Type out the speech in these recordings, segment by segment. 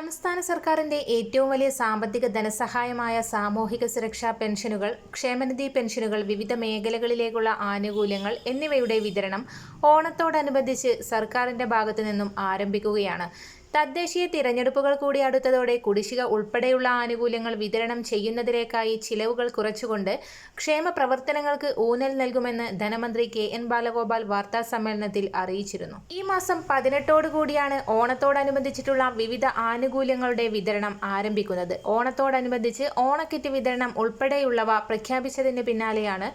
സംസ്ഥാന സർക്കാരിന്റെ ഏറ്റവും വലിയ സാമ്പത്തിക ധനസഹായമായ സാമൂഹിക സുരക്ഷാ പെൻഷനുകൾ ക്ഷേമനിധി പെൻഷനുകൾ വിവിധ മേഖലകളിലേക്കുള്ള ആനുകൂല്യങ്ങൾ എന്നിവയുടെ വിതരണം ഓണത്തോടനുബന്ധിച്ച് സർക്കാരിന്റെ ഭാഗത്തു നിന്നും ആരംഭിക്കുകയാണ്. തദ്ദേശീയ തിരഞ്ഞെടുപ്പുകൾ കൂടി അടുത്തതോടെ കുടിശ്ശിക ഉൾപ്പെടെയുള്ള ആനുകൂല്യങ്ങൾ വിതരണം ചെയ്യുന്നതിലേക്കായി ചിലവുകൾ കുറച്ചുകൊണ്ട് ക്ഷേമ പ്രവർത്തനങ്ങൾക്ക് ഊന്നൽ നൽകുമെന്ന് ധനമന്ത്രി കെ എൻ ബാലഗോപാൽ വാർത്താ സമ്മേളനത്തിൽ അറിയിച്ചിരുന്നു. ഈ മാസം പതിനെട്ടോടുകൂടിയാണ് ഓണത്തോടനുബന്ധിച്ചിട്ടുള്ള വിവിധ ആനുകൂല്യങ്ങളുടെ വിതരണം ആരംഭിക്കുന്നത്. ഓണത്തോടനുബന്ധിച്ച് ഓണക്കിറ്റ് വിതരണം ഉൾപ്പെടെയുള്ളവ പ്രഖ്യാപിച്ചതിന് പിന്നാലെയാണ്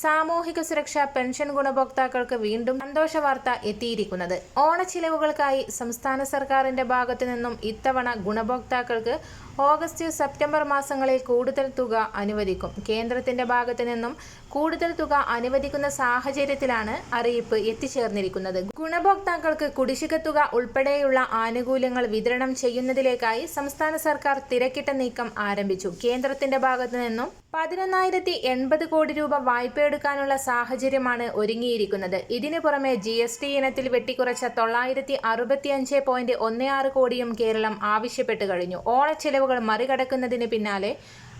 സാമൂഹിക സുരക്ഷാ പെൻഷൻ ഗുണഭോക്താക്കൾക്ക് വീണ്ടും സന്തോഷ വാർത്ത എത്തിയിരിക്കുന്നത്. ഓണച്ചിലവുകൾക്കായി സംസ്ഥാന സർക്കാരിന്റെ ഭാഗത്തു നിന്നും ഇത്തവണ ഗുണഭോക്താക്കൾക്ക് ഓഗസ്റ്റ് സെപ്റ്റംബർ മാസങ്ങളിൽ കൂടുതൽ തുക അനുവദിക്കും. കേന്ദ്രത്തിന്റെ ഭാഗത്തു നിന്നും കൂടുതൽ തുക അനുവദിക്കുന്ന സാഹചര്യത്തിലാണ് അറിയിപ്പ് എത്തിച്ചേർന്നിരിക്കുന്നത്. ഗുണഭോക്താക്കൾക്ക് കുടിശ്ശിക തുക ഉൾപ്പെടെയുള്ള ആനുകൂല്യങ്ങൾ വിതരണം ചെയ്യുന്നതിലേക്കായി സംസ്ഥാന സർക്കാർ തിരക്കിട്ട നീക്കം ആരംഭിച്ചു. കേന്ദ്രത്തിന്റെ ഭാഗത്തു നിന്നും പതിനൊന്നായിരത്തി എൺപത് കോടി രൂപ വായ്പ എടുക്കാനുള്ള സാഹചര്യമാണ് ഒരുങ്ങിയിരിക്കുന്നത്. ഇതിനു പുറമെ ജി എസ് ടി ഇനത്തിൽ വെട്ടിക്കുറച്ച തൊള്ളായിരത്തി അറുപത്തിയഞ്ച് പോയിന്റ് ഒന്ന് ആറ് കോടിയും കേരളം ആവശ്യപ്പെട്ടു കഴിഞ്ഞു. ഓണച്ചെലവുകൾ മറികടക്കുന്നതിന് പിന്നാലെ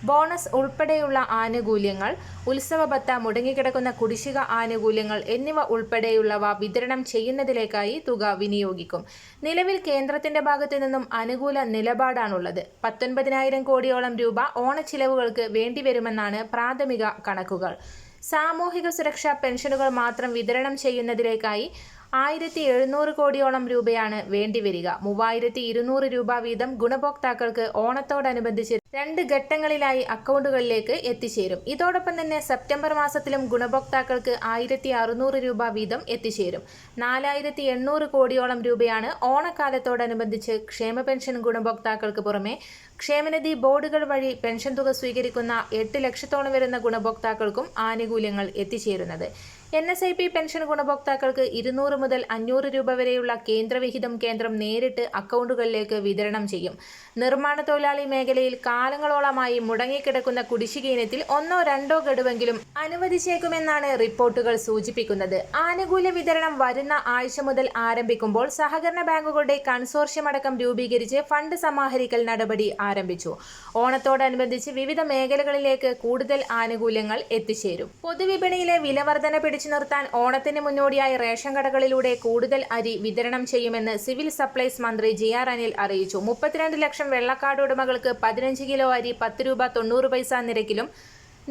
ബോണസ് ഉൾപ്പെടെയുള്ള ആനുകൂല്യങ്ങൾ ഉത്സവ ഭത്ത മുടങ്ങിക്കിടക്കുന്ന കുടിശ്ശിക ആനുകൂല്യങ്ങൾ എന്നിവ ഉൾപ്പെടെയുള്ളവ വിതരണം ചെയ്യുന്നതിലേക്കായി തുക വിനിയോഗിക്കും. നിലവിൽ കേന്ദ്രത്തിന്റെ ഭാഗത്തു നിന്നും അനുകൂല നിലപാടാണുള്ളത്. പത്തൊൻപതിനായിരം കോടിയോളം രൂപ ഓണച്ചിലവുകൾക്ക് വേണ്ടിവരുമെന്നാണ് പ്രാഥമിക കണക്കുകൾ. സാമൂഹിക സുരക്ഷാ പെൻഷനുകൾ മാത്രം വിതരണം ചെയ്യുന്നതിലേക്കായി ആയിരത്തി എഴുന്നൂറ് കോടിയോളം രൂപയാണ് വേണ്ടിവരിക. മൂവായിരത്തി ഇരുന്നൂറ് രൂപ വീതം ഗുണഭോക്താക്കൾക്ക് ഓണത്തോടനുബന്ധിച്ച് രണ്ട് ഘട്ടങ്ങളിലായി അക്കൗണ്ടുകളിലേക്ക് എത്തിച്ചേരും. ഇതോടൊപ്പം തന്നെ സെപ്റ്റംബർ മാസത്തിലും ഗുണഭോക്താക്കൾക്ക് ആയിരത്തി അറുന്നൂറ് രൂപ വീതം എത്തിച്ചേരും. നാലായിരത്തി എണ്ണൂറ് കോടിയോളം രൂപയാണ് ഓണക്കാലത്തോടനുബന്ധിച്ച് ക്ഷേമ പെൻഷൻ ഗുണഭോക്താക്കൾക്ക് പുറമെ ക്ഷേമനിധി ബോർഡുകൾ വഴി പെൻഷൻ തുക സ്വീകരിക്കുന്ന എട്ട് ലക്ഷത്തോളം വരുന്ന ഗുണഭോക്താക്കൾക്കും ആനുകൂല്യങ്ങൾ എത്തിച്ചേരുന്നത്. N S I P pension ഗുണഭോക്താക്കൾക്ക് ഇരുന്നൂറ് മുതൽ അഞ്ഞൂറ് രൂപ വരെയുള്ള കേന്ദ്രവിഹിതം കേന്ദ്രം നേരിട്ട് അക്കൗണ്ടുകളിലേക്ക് വിതരണം ചെയ്യും. നിർമ്മാണ തൊഴിലാളി മേഖലയിൽ കാലങ്ങളോളമായി മുടങ്ങിക്കിടക്കുന്ന കുടിശ്ശിക ഇനത്തിൽ ഒന്നോ രണ്ടോ ഗഡുവെങ്കിലും അനുവദിച്ചേക്കുമെന്നാണ് റിപ്പോർട്ടുകൾ സൂചിപ്പിക്കുന്നത്. ആനുകൂല്യ വിതരണം വരുന്ന ആഴ്ച മുതൽ ആരംഭിക്കുമ്പോൾ സഹകരണ ബാങ്കുകളുടെ കൺസോർഷ്യം അടക്കം രൂപീകരിച്ച് ഫണ്ട് സമാഹരിക്കൽ നടപടി ആരംഭിച്ചു. ഓണത്തോടനുബന്ധിച്ച് വിവിധ മേഖലകളിലേക്ക് കൂടുതൽ ആനുകൂല്യങ്ങൾ എത്തിച്ചേരും. പൊതുവിപണിയിലെ വിലവർധന പിടിച്ചു നിർത്താൻ ഓണത്തിന് മുന്നോടിയായി റേഷൻ കടകളിലൂടെ കൂടുതൽ അരി വിതരണം ചെയ്യുമെന്ന് സിവിൽ സപ്ലൈസ് മന്ത്രി ജി ആർ അനിൽ അറിയിച്ചു. മുപ്പത്തിരണ്ട് ലക്ഷം വെള്ളക്കാട് ഉടമകൾക്ക് പതിനഞ്ച് കിലോ അരി പത്ത് രൂപ തൊണ്ണൂറ് പൈസ നിരക്കിലും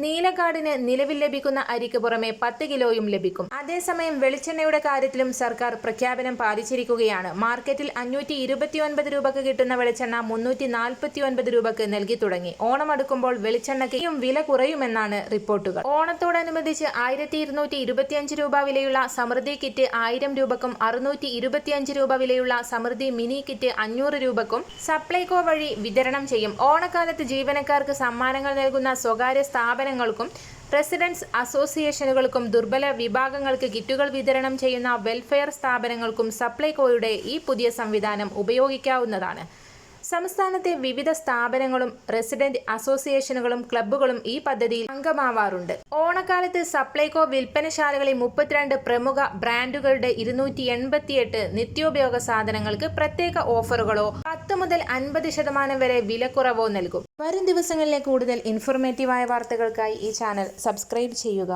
നീലക്കാടിന് നിലവിൽ ലഭിക്കുന്ന അരിക്ക് പുറമെ പത്ത് കിലോയും ലഭിക്കും. അതേസമയം വെളിച്ചെണ്ണയുടെ കാര്യത്തിലും സർക്കാർ പ്രഖ്യാപനം പാലിച്ചിരിക്കുകയാണ്. മാർക്കറ്റിൽ അഞ്ഞൂറ്റി ഇരുപത്തിയൊൻപത് രൂപക്ക് കിട്ടുന്ന വെളിച്ചെണ്ണ മുന്നൂറ്റി നാൽപ്പത്തി ഒൻപത് രൂപക്ക് നൽകി തുടങ്ങി. ഓണം അടുക്കുമ്പോൾ വെളിച്ചെണ്ണയ്ക്കും വില കുറയുമെന്നാണ് റിപ്പോർട്ടുകൾ. ഓണത്തോടനുബന്ധിച്ച് ആയിരത്തി ഇരുന്നൂറ്റി ഇരുപത്തിയഞ്ച് രൂപ വിലയുള്ള സമൃദ്ധി കിറ്റ് ആയിരം രൂപക്കും അറുന്നൂറ്റി ഇരുപത്തിയഞ്ച് രൂപ വിലയുള്ള സമൃദ്ധി മിനി കിറ്റ് അഞ്ഞൂറ് രൂപക്കും സപ്ലൈകോ വഴി വിതരണം ചെയ്യും. ഓണക്കാലത്ത് ജീവനക്കാർക്ക് സമ്മാനങ്ങൾ നൽകുന്ന സ്വകാര്യ സ്ഥാപന സ്ഥാപനങ്ങൾക്കും റെസിഡൻസ് അസോസിയേഷനുകൾക്കും ദുർബല വിഭാഗങ്ങൾക്ക് കിറ്റുകൾ വിതരണം ചെയ്യുന്ന വെൽഫെയർ സ്ഥാപനങ്ങൾക്കും സപ്ലൈകോയുടെ ഈ പുതിയ സംവിധാനം ഉപയോഗിക്കാവുന്നതാണ്. സംസ്ഥാനത്തെ വിവിധ സ്ഥാപനങ്ങളും റെസിഡന്റ് അസോസിയേഷനുകളും ക്ലബ്ബുകളും ഈ പദ്ധതിയിൽ അംഗമാവാറുണ്ട്. ഓണക്കാലത്ത് സപ്ലൈകോ വിൽപ്പനശാലകളിൽ മുപ്പത്തിരണ്ട് പ്രമുഖ ബ്രാൻഡുകളുടെ ഇരുന്നൂറ്റി എൺപത്തിയെട്ട് നിത്യോപയോഗ സാധനങ്ങൾക്ക് പ്രത്യേക ഓഫറുകളോ പത്ത് മുതൽ അൻപത് ശതമാനം വരെ വിലക്കുറവോ നൽകും. വരും ദിവസങ്ങളിലെ കൂടുതൽ ഇൻഫോർമേറ്റീവായ വാർത്തകൾക്കായി ഈ ചാനൽ സബ്സ്ക്രൈബ് ചെയ്യുക.